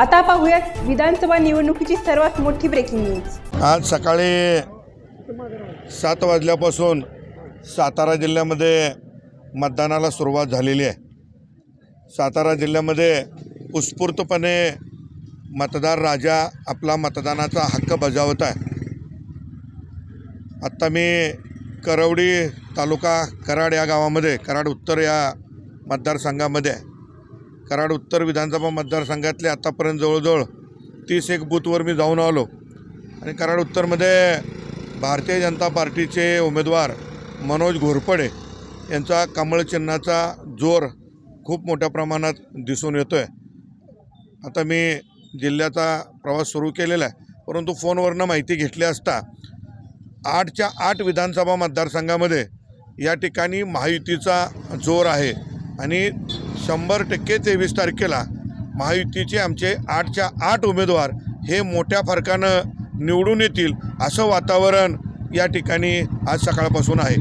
आता पाहूयात विधानसभा निवडणुकीची सर्वात मोठी ब्रेकिंग न्यूज आज सकाळी सात वाजल्यापासून सातारा जिल्ह्यामध्ये मतदानाला सुरुवात झालेली आहे. सातारा जिल्ह्यामध्ये उत्स्फूर्तपणे मतदार राजा आपला मतदानाचा हक्क बजावत आहे. आत्ता मी करवडी तालुका कराड या गावामध्ये कराड उत्तर या मतदारसंघामध्ये आहे. कराड उत्तर विधानसभा मतदारसंघातले आत्तापर्यंत जवळजवळ तीस एक बूथवर मी जाऊन आलो. आणि कराड उत्तरमध्ये भारतीय जनता पार्टीचे उमेदवार मनोज घोरपडे यांचा कमळ चिन्हाचा जोर खूप मोठ्या प्रमाणात दिसून येतो आहे आता मी जिल्ह्याचा प्रवास सुरू केलेला आहे परंतु फोनवरनं माहिती घेतली असता आठच्या आठ विधानसभा मतदारसंघामध्ये या ठिकाणी महायुतीचा जोर आहे आणि शंभर टक्के तेवीस तारखेला महायुतीचे आमचे आठच्या आठ उमेदवार हे मोठ्या फरकानं निवडून येतील असं वातावरण या ठिकाणी आज सकाळपासून आहे.